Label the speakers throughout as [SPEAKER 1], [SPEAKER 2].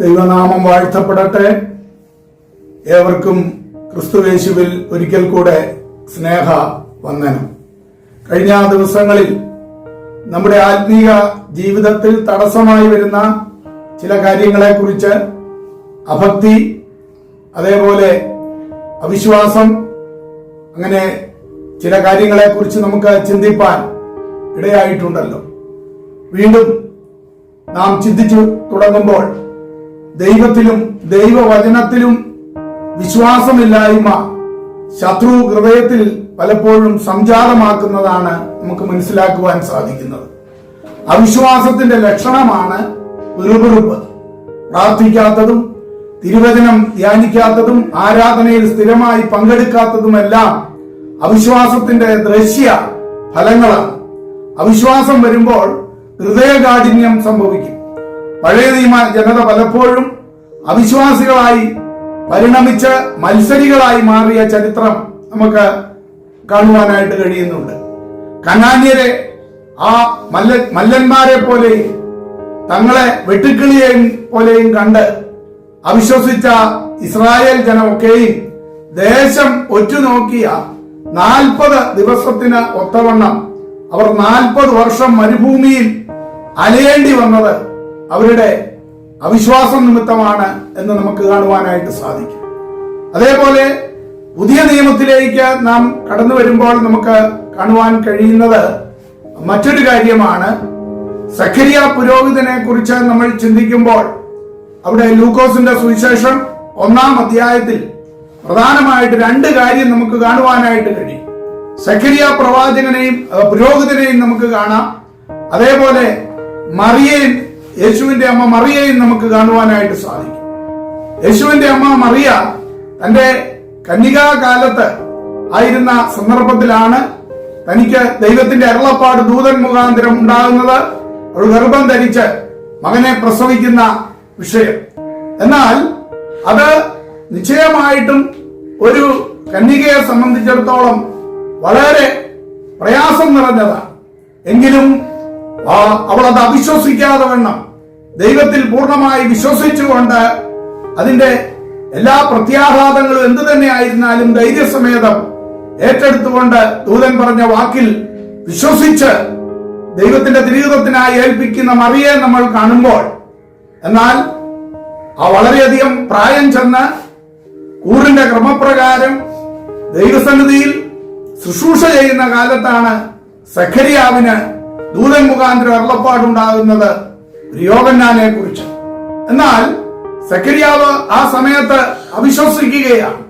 [SPEAKER 1] ദൈവനാമം വാഴ്ത്തപ്പെടട്ടെ. ഏവർക്കും ക്രിസ്തുവേശുവിൽ ഒരിക്കൽ കൂടെ സ്നേഹ വന്ദനം. കഴിഞ്ഞ ദിവസങ്ങളിൽ നമ്മുടെ ആത്മീയ ജീവിതത്തിൽ തടസ്സമായി വരുന്ന ചില കാര്യങ്ങളെക്കുറിച്ച് അഭക്തി അതേപോലെ അവിശ്വാസം അങ്ങനെ ചില കാര്യങ്ങളെക്കുറിച്ച് നമുക്ക് ചിന്തിപ്പാൻ ഇടയായിട്ടുണ്ടല്ലോ. വീണ്ടും നാം ചിന്തിച്ചു തുടങ്ങുമ്പോൾ ദൈവത്തിലും ദൈവവചനത്തിലും വിശ്വാസമില്ലായ്മ ശത്രു ഹൃദയത്തിൽ പലപ്പോഴും സംജാതമാക്കുന്നതാണ് നമുക്ക് മനസ്സിലാക്കുവാൻ സാധിക്കുന്നത്. അവിശ്വാസത്തിന്റെ ലക്ഷണമാണ് വിറുവിറുപ്പ്. പ്രാർത്ഥിക്കാത്തതും തിരുവചനം ധ്യാനിക്കാത്തതും ആരാധനയിൽ സ്ഥിരമായി പങ്കെടുക്കാത്തതുമെല്ലാം അവിശ്വാസത്തിന്റെ ദൃശ്യ ഫലങ്ങളാണ്. അവിശ്വാസം വരുമ്പോൾ ഹൃദയകാഠിന്യം സംഭവിക്കും. പഴയ നിയമ ജനത പലപ്പോഴും അവിശ്വാസികളായി പരിണമിച്ച് മത്സരികളായി മാറിയ ചരിത്രം നമുക്ക് കാണുവാനായിട്ട് കഴിയുന്നുണ്ട്. കനാന്യരെ ആ മല്ല മല്ലന്മാരെ പോലെയും തങ്ങളെ വെട്ടുക്കിളിയെയും പോലെയും കണ്ട് അവിശ്വസിച്ച ഇസ്രായേൽ ജനമൊക്കെയും ദേശം ഒറ്റുനോക്കിയ നാൽപ്പത് ദിവസത്തിന് ഒത്തവണ്ണം അവർ നാൽപ്പത് വർഷം മരുഭൂമിയിൽ അലയേണ്ടി വന്നത് അവരുടെ അവിശ്വാസം നിമിത്തമാണ് എന്ന് നമുക്ക് കാണുവാനായിട്ട് സാധിക്കും. അതേപോലെ പുതിയ നിയമത്തിലേക്ക് നാം കടന്നു വരുമ്പോൾ നമുക്ക് കാണുവാൻ കഴിയുന്നത് മറ്റൊരു കാര്യമാണ്. സഖരിയ പുരോഹിതനെ കുറിച്ച് നമ്മൾ ചിന്തിക്കുമ്പോൾ അവിടെ ലൂക്കോസിന്റെ സുവിശേഷം ഒന്നാം അധ്യായത്തിൽ പ്രധാനമായിട്ട് രണ്ട് കാര്യം നമുക്ക് കാണുവാനായിട്ട് കഴിയും. സഖരിയ പ്രവാചകനെയും പുരോഹിതനെയും നമുക്ക് കാണാം. അതേപോലെ മറിയയും യേശുവിന്റെ അമ്മ മറിയയും നമുക്ക് കാണുവാനായിട്ട് സാധിക്കും. യേശുവിന്റെ അമ്മ മറിയ തന്റെ കന്യകാകാലത്ത് ആയിരുന്ന സന്ദർഭത്തിലാണ് തനിക്ക് ദൈവത്തിന്റെ അരുളപ്പാട് ദൂതൻ മുഖാന്തരം ഉണ്ടാകുന്നത്. അവൾ ഗർഭം ധരിച്ച് മകനെ പ്രസവിക്കുന്ന വിഷയം. എന്നാൽ അത് നിശ്ചയമായിട്ടും ഒരു കന്യകയെ സംബന്ധിച്ചിടത്തോളം വളരെ പ്രയാസം നിറഞ്ഞതാണ്. എങ്കിലും ആ, അവൾ അത് അവിശ്വസിക്കാതെ വണ്ണം. ദൈവത്തിൽ പൂർണമായി വിശ്വസിച്ചുകൊണ്ട് അതിന്റെ എല്ലാ പ്രത്യാഘാതങ്ങളും എന്തു തന്നെ ആയിരുന്നാലും ധൈര്യസമേതം ഏറ്റെടുത്തുകൊണ്ട് ദൂതൻ പറഞ്ഞ വാക്കിൽ വിശ്വസിച്ച് ദൈവത്തിന്റെ തിരീതത്തിനായി ഏൽപ്പിക്കുന്ന മറിയെ നമ്മൾ കാണുമ്പോൾ എന്നാൽ ആ വളരെയധികം പ്രായം ചെന്ന് കൂറിന്റെ ക്രമപ്രകാരം ദൈവസന്നിധിയിൽ ശുശ്രൂഷ ചെയ്യുന്ന കാലത്താണ് സഖരിയാവിന് ദൂതൻ മുഖാന്തരം അരുളപ്പാടുണ്ടാകുന്നത് യോഗന്നാനെ കുറിച്ച്. എന്നാൽ സക്കരിയാവ് ആ സമയത്ത് അവിശ്വസിക്കുകയാണ്.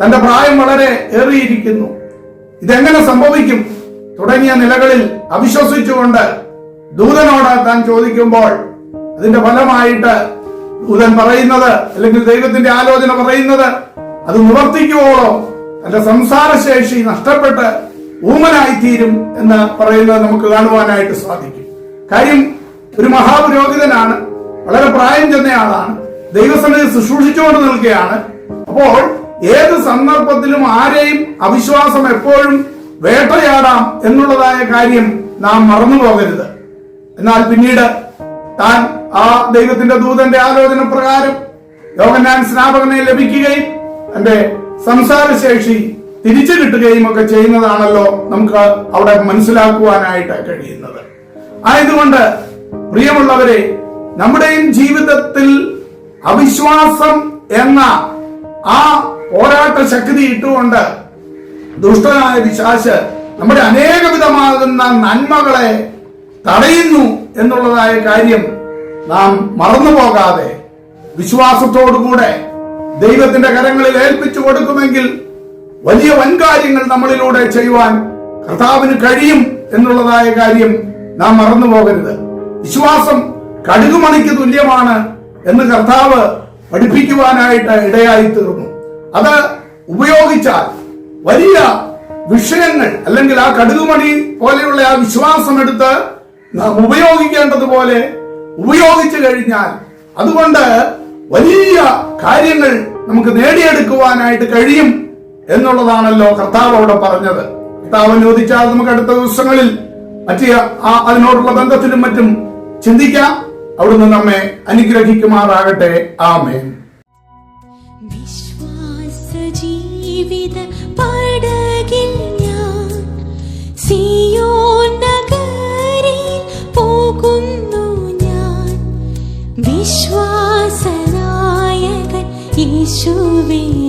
[SPEAKER 1] തന്റെ പ്രായം വളരെ ഏറിയിരിക്കുന്നു. ഇതെങ്ങനെ സംഭവിക്കും തുടങ്ങിയ നിലകളിൽ അവിശ്വസിച്ചുകൊണ്ട് ദൂതനോട് താൻ ചോദിക്കുമ്പോൾ അതിന്റെ ഫലമായിട്ട് ദൂതൻ പറയുന്നത് അല്ലെങ്കിൽ ദൈവത്തിന്റെ ആലോചന പറയുന്നത് അത് നിവർത്തിക്കുവോളം തന്റെ സംസാരശേഷി നഷ്ടപ്പെട്ട് ഊമനായിത്തീരും എന്ന് പറയുന്നത് നമുക്ക് കാണുവാനായിട്ട് സാധിക്കും. കാര്യം ഒരു മഹാപുരോഹിതനാണ് വളരെ പ്രായം ചെന്നയാളാണ് ദൈവസന്നിധി ശുശ്രൂഷിച്ചുകൊണ്ട് നിൽക്കുകയാണ്. അപ്പോൾ ഏത് സന്ദർഭത്തിലും ആരെയും അവിശ്വാസം എപ്പോഴും വേട്ടയാടാം എന്നുള്ളതായ കാര്യം നാം മറന്നു പോകരുത് എന്നാൽ പിന്നീട് താൻ ആ ദൈവത്തിന്റെ ദൂതന്റെ ആലോചന പ്രകാരം യോഗനാൻ സ്നാപകനെ ലഭിക്കുകയും തന്റെ സംസാരശേഷി തിരിച്ചു കിട്ടുകയും ഒക്കെ ചെയ്യുന്നതാണല്ലോ നമുക്ക് അവിടെ മനസ്സിലാക്കുവാനായിട്ട് കഴിയുന്നത്. ആയതുകൊണ്ട് പ്രിയമുള്ളവരെ നമ്മുടെയും ജീവിതത്തിൽ അവിശ്വാസം എന്ന ആ പോരാട്ട ശക്തി ഇട്ടുകൊണ്ട് ദുഷ്ടനായ വിശാശ് നമ്മുടെ അനേകവിധമാകുന്ന നന്മകളെ തടയുന്നു എന്നുള്ളതായ കാര്യം നാം മറന്നു പോകാതെ വിശ്വാസത്തോടുകൂടെ ദൈവത്തിന്റെ കരങ്ങളിൽ ഏൽപ്പിച്ചു കൊടുക്കുമെങ്കിൽ വലിയ വൻകാര്യങ്ങൾ നമ്മളിലൂടെ ചെയ്യുവാൻ കർത്താവിന് കഴിയും എന്നുള്ളതായ കാര്യം നാം മറന്നു പോകരുത്. വിശ്വാസം കടുകുമണിക്ക് തുല്യമാണ് എന്ന് കർത്താവ് പഠിപ്പിക്കുവാനായിട്ട് ഇടയായി തീർന്നു അത് ഉപയോഗിച്ചാൽ വലിയ വിഷയങ്ങൾ അല്ലെങ്കിൽ ആ കടുകുമണി പോലെയുള്ള ആ വിശ്വാസം എടുത്ത് നാം ഉപയോഗിക്കേണ്ടതുപോലെ ഉപയോഗിച്ചു കഴിഞ്ഞാൽ അതുകൊണ്ട് വലിയ കാര്യങ്ങൾ നമുക്ക് നേടിയെടുക്കുവാനായിട്ട് കഴിയും. എന്നുള്ളതാണല്ലോ കർത്താവ് അവിടെ പറഞ്ഞത്. കർത്താവ് ചോദിച്ചാൽ നമുക്ക് അടുത്ത ദിവസങ്ങളിൽ മറ്റു ആ അതിനോടുള്ള ബന്ധത്തിലും മറ്റും ചിന്തിക്കാം. അവിടുന്ന് നമ്മെ അനുഗ്രഹിക്കുമാറാകട്ടെ. ആമേൻ.
[SPEAKER 2] വിശ്വാസ ജീവിത ഞാൻ ഞാൻ. യേശുവെ.